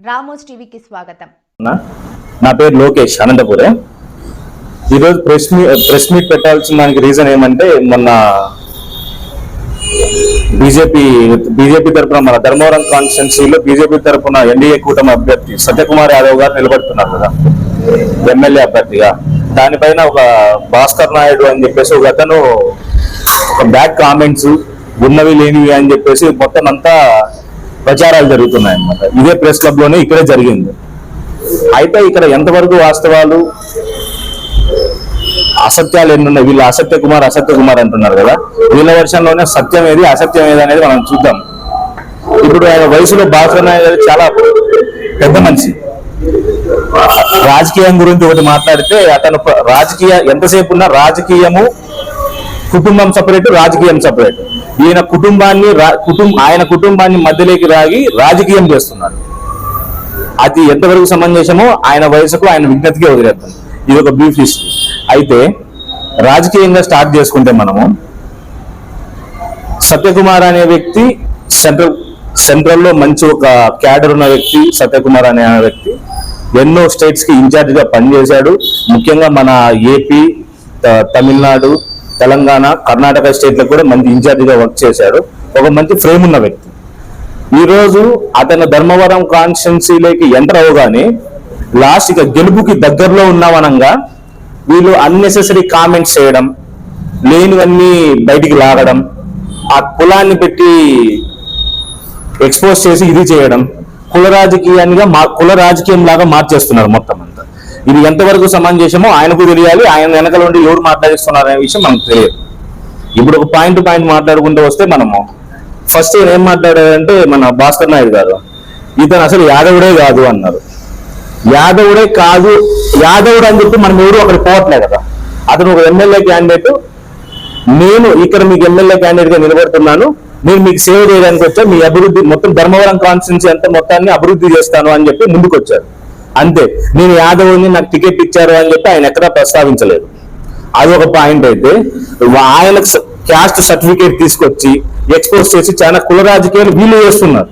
Ramos టీవీకి స్వాగతం. నా? పేరు లోకేష్ అనంతపురే. ఈరోజు ప్రెస్ మీ ప్రెస్ మీట్ పెట్టాల్సిన దానికి రీజన్ ఏమంటే మొన్న బీజేపీ బీజేపీ తరఫున మన ధర్మవరం కాన్స్టిట్యున్సీలో బీజేపీ తరఫున ఎన్డీఏ కూటమి అభ్యర్థి సత్యకుమార్ యాదవ్ గారు నిలబడుతున్నారు కదా ఎమ్మెల్యే అభ్యర్థిగా. దానిపైన ఒక భాస్కర్ నాయుడు అని చెప్పేసి ఒక అతను ఒక బ్యాడ్ కామెంట్స్ ఉన్నవి లేనివి అని చెప్పేసి మొత్తం అంతా ప్రచారాలు జరుగుతున్నాయి అన్నమాట ఇదే ప్రెస్ క్లబ్లోనే ఇక్కడే జరిగింది. అయితే ఇక్కడ ఎంతవరకు వాస్తవాలు? అసత్యాలు ఎన్నున్నాయి? వీళ్ళు అసత్య కుమార్ అసత్య కుమార్ అంటున్నారు కదా? వీళ్ళ వర్షంలోనే సత్యం ఏది అసత్యం ఏది అనేది మనం చూద్దాం. ఇప్పుడు ఆయన వయసులో భాస్కర్ నాయుడు చాలా పెద్ద మనిషి. రాజకీయం గురించి ఒకటి మాట్లాడితే అతను రాజకీయ ఎంతసేపు ఉన్నా రాజకీయము కుటుంబం సపరేట్ రాజకీయం సపరేట్. ఈయన కుటుంబాన్ని రా- కుటుంబ ఆయన కుటుంబాన్ని మధ్యలోకి రాగి రాజకీయం చేస్తున్నాడు. అది ఎంతవరకు సమంజసమో ఆయన వయసుకు ఆయన విజ్ఞతకే వదిలేద్దాం. ఇది ఒక బ్రీఫ్ హిస్టరీ అయితే రాజకీయంగా స్టార్ట్ చేసుకుంటే మనము సత్యకుమార్ అనే వ్యక్తి సెంట్రల్ సెంట్రల్లో మంచి ఒక క్యాడర్ ఉన్న వ్యక్తి సత్యకుమార్ అనే వ్యక్తి ఎన్నో స్టేట్స్కి పనిచేశాడు. ముఖ్యంగా మన ఏపీ తమిళనాడు తెలంగాణ కర్ణాటక స్టేట్లో కూడా మంచి ఇన్ఛార్జిగా వర్క్ చేశాడు. ఒక మంచి ఫ్రేమ్ ఉన్న వ్యక్తి. ఈరోజు అతను ధర్మవరం కాన్స్టిట్యున్సీలోకి ఎంటర్ అవగానే లాస్ట్ ఇక గెలుపుకి దగ్గరలో ఉన్నామనంగా వీళ్ళు అన్నెసెసరీ కామెంట్స్ చేయడం లేనివన్నీ బయటికి లాగడం ఆ కులాన్ని పెట్టి ఎక్స్పోజ్ చేసి ఇది చేయడం కుల రాజకీయానిగా మా కుల రాజకీయం లాగా మార్చేస్తున్నారు మొత్తం. ఇది ఎంతవరకు సమంజసమో ఆయనకు తెలియాలి ఆయన వెనకాల ఉండి ఎవరు మాట్లాడిస్తున్నారు అనే విషయం మనకు తెలియదు. ఇప్పుడు ఒక పాయింట్ పాయింట్ మాట్లాడుకుంటూ వస్తే మనము ఫస్ట్ ఏం మాట్లాడారంటే మన భాస్కర్ నాయుడు గారు ఇతను అసలు యాదవుడే కాదు అన్నారు. యాదవుడే కాదు యాదవుడు అని చెప్పి మనం ఎవరు అక్కడ పోవట్లే కదా. అతను ఒక ఎమ్మెల్యే క్యాండిడేట్ నేను ఇక్కడ మీకు ఎమ్మెల్యే క్యాండిడేట్గా నిలబడుతున్నాను నేను మీకు సేవ చేయడానికి వచ్చా మీ అభివృద్ధి మొత్తం ధర్మవరం కాన్స్టిట్యున్సీ అంతా మొత్తాన్ని అభివృద్ధి చేస్తాను అని చెప్పి ముందుకు వచ్చారు అంతే. నేను యాదవుని నాకు టికెట్ ఇచ్చారు అని చెప్పి ఆయన ఎక్కడా ప్రస్తావించలేదు. అది ఒక పాయింట్ అయితే ఆయన క్యాస్ట్ సర్టిఫికేట్ తీసుకొచ్చి ఎక్స్పోజ్ చేసి చాలా కుల రాజకీయాలు వీళ్ళు చేస్తున్నారు.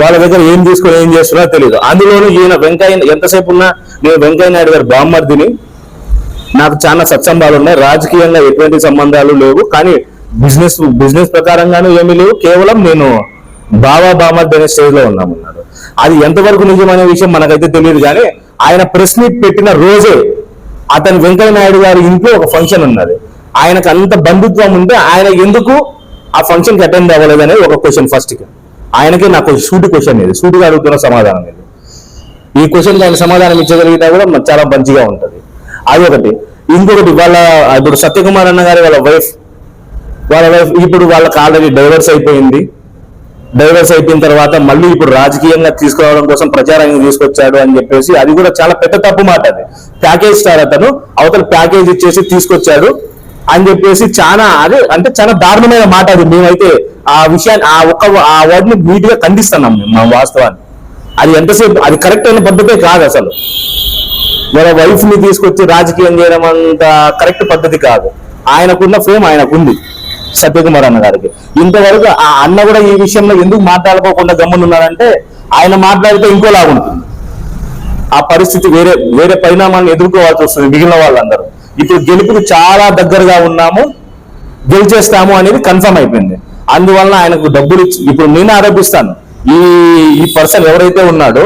వాళ్ళ దగ్గర ఏం తీసుకొని ఏం చేస్తున్నారో తెలియదు అందులోనూ ఈయన వెంకయ్య ఎంతసేపు ఉన్నా నేను వెంకయ్య నాయుడు గారి బామ్మర్దిని నాకు చాలా సత్సంబాలు ఉన్నాయి. రాజకీయంగా ఎటువంటి సంబంధాలు లేవు. కానీ బిజినెస్ బిజినెస్ ప్రకారంగాను ఏమీ లేవు. కేవలం నేను బావా బామర్ది అనే స్టేజ్లో ఉన్నామన్నాడు. అది ఎంతవరకు నిజమనే విషయం మనకైతే తెలియదు కానీ ఆయన ప్రెస్ మీట్ పెట్టిన రోజే అతని వెంకయ్య నాయుడు గారి ఇంట్లో ఒక ఫంక్షన్ ఉన్నది. ఆయనకు అంత బంధుత్వం ఉంటే ఆయన ఎందుకు ఆ ఫంక్షన్కి అటెండ్ అవ్వలేదు అనేది ఒక క్వశ్చన్ ఫస్ట్కి ఆయనకే నాకు సూటి క్వశ్చన్ ఇది. సూటిగా అడుగుతున్న సమాధానం ఇది. ఈ క్వశ్చన్కి ఆయన సమాధానం ఇచ్చగలిగితే కూడా చాలా మంచిగా ఉంటుంది. అది ఒకటి. ఇంకొకటి వాళ్ళ ఇప్పుడు సత్యకుమార్ అన్న గారి వాళ్ళ వైఫ్ వాళ్ళ వైఫ్ ఇప్పుడు వాళ్ళకి ఆల్రెడీ డైవర్స్ అయిపోయింది. డైవర్స్ అయిపోయిన తర్వాత మళ్ళీ ఇప్పుడు రాజకీయంగా తీసుకురావడం కోసం ప్రచారాన్ని తీసుకొచ్చాడు అని చెప్పేసి అది కూడా చాలా పెద్ద తప్పు మాట అది. ప్యాకేజ్ స్టార్ అతను అవతల ప్యాకేజ్ ఇచ్చేసి తీసుకొచ్చాడు అని చెప్పేసి చాలా అదే అంటే చాలా దారుణమైన మాట అది. మేమైతే ఆ విషయాన్ని ఆ ఒక్క ఆ వర్డ్ని నీట్గా ఖండిస్తున్నాం మా వాస్తవాన్ని. అది ఎంతసేపు అది కరెక్ట్ అయిన పద్ధతే కాదు అసలు. మన వైఫ్ని తీసుకొచ్చి రాజకీయం చేయడం అంత కరెక్ట్ పద్ధతి కాదు. ఆయనకున్న ఫేమ్ ఆయనకుంది. సత్యకుమార్ అన్న గారికి. ఇంతవరకు ఆ అన్న కూడా ఈ విషయంలో ఎందుకు మాట్లాడుకోకుండా గమ్మునున్నారంటే ఆయన మాట్లాడితే ఇంకోలా ఉంటుంది. ఆ పరిస్థితి వేరే వేరే పరిణామాన్ని ఎదుర్కోవాల్సి వస్తుంది మిగిలిన వాళ్ళందరూ. ఇప్పుడు గెలుపుకు చాలా దగ్గరగా ఉన్నాము గెలిచేస్తాము అనేది కన్ఫర్మ్ అయిపోయింది. అందువలన ఆయనకు డబ్బులు ఇచ్చి ఇప్పుడు నేను ఆరోపిస్తాను. ఈ ఈ పర్సన్ ఎవరైతే ఉన్నాడో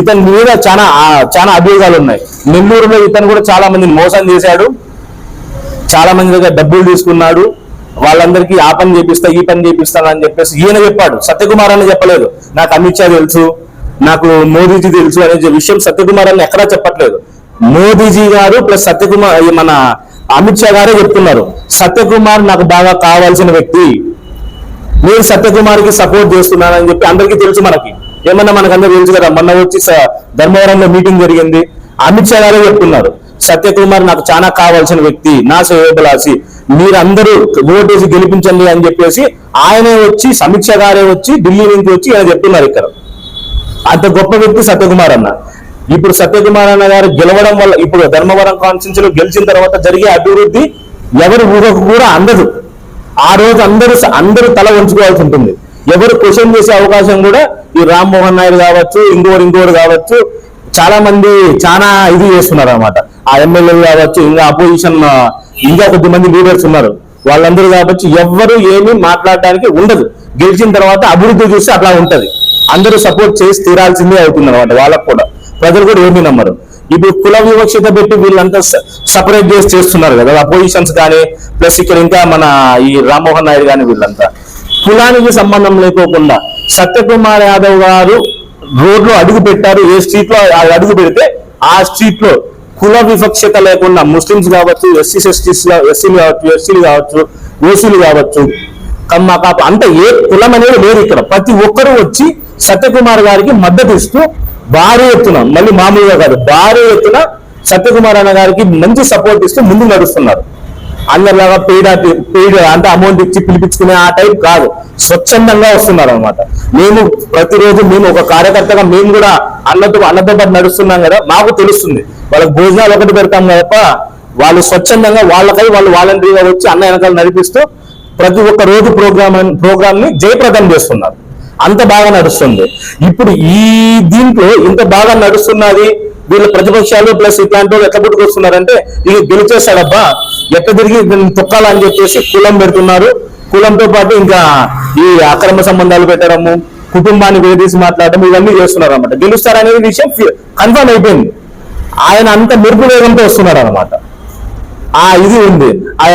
ఇతని మీద చాలా చాలా అభియోగాలు ఉన్నాయి. నెల్లూరులో ఇతను కూడా చాలా మందిని మోసం చేశాడు. చాలా మంది దగ్గర డబ్బులు తీసుకున్నాడు. వాళ్ళందరికీ ఆ పని చేపిస్తా ఈ పని చేపిస్తాను అని చెప్పేసి ఈయన చెప్పాడు. సత్యకుమార్ అని చెప్పలేదు. నాకు అమిత్ షా తెలుసు నాకు మోదీజీ తెలుసు అనే విషయం సత్యకుమార్ అని ఎక్కడా చెప్పట్లేదు. మోదీజీ గారు ప్లస్ సత్యకుమార్ మన అమిత్ షా గారే చెప్తున్నారు. సత్యకుమార్ నాకు బాగా కావాల్సిన వ్యక్తి. నేను సత్యకుమార్కి సపోర్ట్ చేస్తున్నానని చెప్పి అందరికీ తెలుసు మనకి. ఏమన్నా మనకు అందరూ తెలుసు కదా మొన్న వచ్చి ధర్మవరంలో మీటింగ్ జరిగింది. అమిత్ షా గారే చెప్తున్నారు. సత్యకుమార్ నాకు చాలా కావాల్సిన వ్యక్తి నా శ్రేయోభిలాషి మీరందరూ ఓటేసి గెలిపించండి అని చెప్పేసి ఆయనే వచ్చి సమీక్ష గారే వచ్చి ఢిల్లీ నుంచి వచ్చి ఆయన చెప్తున్నారు ఇక్కడ. అంత గొప్ప వ్యక్తి సత్యకుమార్ అన్న. ఇప్పుడు సత్యకుమార్ అన్న గారు గెలవడం వల్ల ఇప్పుడు ధర్మవరం కాన్స్టిట్యూన్సీలో గెలిచిన తర్వాత జరిగే అభివృద్ధి ఎవరి ఊహకు కూడా అందదు. ఆ రోజు అందరూ అందరూ తల ఉంచుకోవాల్సి ఉంటుంది. ఎవరు క్వశ్చన్ చేసే అవకాశం కూడా ఈ రామ్మోహన్ నాయుడు కావచ్చు ఇంకోరు ఇంకోరు కావచ్చు చాలా మంది చాలా ఇది చేస్తున్నారు అనమాట ఆ ఎమ్మెల్యేలు కావచ్చు ఇంకా అపోజిషన్ ఇంకా కొద్దిమంది లీడర్స్ ఉన్నారు. వాళ్ళందరూ కాబట్టి ఎవ్వరు ఏమీ మాట్లాడడానికి ఉండదు. గెలిచిన తర్వాత అభివృద్ధి చూస్తే అట్లా ఉంటది. అందరూ సపోర్ట్ చేసి తీరాల్సిందే అవుతుంది అనమాట వాళ్ళకు కూడా. ప్రజలు కూడా ఏమీ నమ్మరు. ఇప్పుడు కుల వివక్షత పెట్టి వీళ్ళంతా సపరేట్ చేసి చేస్తున్నారు కదా అపోజిషన్స్ కానీ ప్లస్ ఇక్కడ ఇంకా మన ఈ రామ్మోహన్ నాయుడు కానీ వీళ్ళంతా. కులానికి సంబంధం లేకోకుండా సత్యకుమార్ యాదవ్ గారు రోడ్లో అడుగు పెట్టారు ఏ స్ట్రీట్లో అడుగు పెడితే ఆ స్ట్రీట్లో కుల వివక్షత లేకుండా ముస్లిమ్స్ కావచ్చు ఎస్సీస్ ఎస్టీస్ ఎస్సీలు కావచ్చు ఎస్సీలు కావచ్చు ఓసీలు కావచ్చు కమ్మ కాపు అంత ఏ కులం అనేది లేదు ఇక్కడ. ప్రతి ఒక్కరూ వచ్చి సత్యకుమార్ గారికి మద్దతు ఇస్తూ భారీ ఎత్తున మళ్ళీ మామూలుగా కాదు భారీ ఎత్తున సత్యకుమార్ అన్న గారికి మంచి సపోర్ట్ ఇస్తూ ముందు నడుస్తున్నారు. అందరిలాగా పెయిడ్ పెయిడ్ అంటే అమౌంట్ ఇచ్చి పిలిపించుకునే ఆ టైప్ కాదు. స్వచ్ఛందంగా వస్తున్నారు అనమాట మేము ప్రతిరోజు మేము ఒక కార్యకర్తగా మేము కూడా అన్నతో అన్నతో పాటు నడుస్తున్నాం కదా మాకు తెలుస్తుంది. వాళ్ళకి భోజనాలు ఒకటి పెడతాం తప్ప వాళ్ళు స్వచ్ఛందంగా వాళ్ళకై వాళ్ళు వాలంటీర్గా వచ్చి అన్న వెనకాల నడిపిస్తూ ప్రతి ఒక్క రోజు ప్రోగ్రామ్ ప్రోగ్రామ్ని జయప్రదం చేస్తున్నారు. అంత బాగా నడుస్తుంది. ఇప్పుడు ఈ దీంట్లో ఇంత బాగా నడుస్తున్నది వీళ్ళ ప్రతిపక్షాలు ప్లస్ ఇట్లాంటి వాళ్ళు ఎట్లా పుట్టుకొస్తున్నారంటే ఇది గెలిచేస్తాడబ్బా ఎట్ట తిరిగి దీన్ని తొక్కాలని చెప్పేసి కులం పెడుతున్నారు. కులంతో పాటు ఇంకా ఈ అక్రమ సంబంధాలు పెట్టడము కుటుంబాన్ని విడదీసి మాట్లాడడం ఇవన్నీ చేస్తున్నారు అనమాట గెలుస్తారనే విషయం కన్ఫర్మ్ అయిపోయింది. ఆయన అంత మెరుపు వేగంతో వస్తున్నాడు అనమాట ఆ ఇది ఉంది. ఆ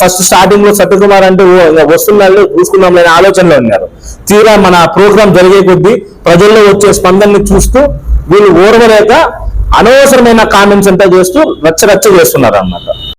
ఫస్ట్ స్టార్టింగ్లో సత్యకుమార్ అంటే వస్తున్నాళ్ళు చూసుకుందాం లేని ఆలోచనలో ఉన్నారు. తీరా మన ప్రోగ్రామ్ జరిగే కొద్దీ ప్రజల్లో వచ్చే స్పందనని చూస్తూ వీళ్ళు ఓర్వలేక అనవసరమైన కామెంట్స్ అంతా చేస్తూ రచ్చ రచ్చ చేస్తున్నారు అన్నమాట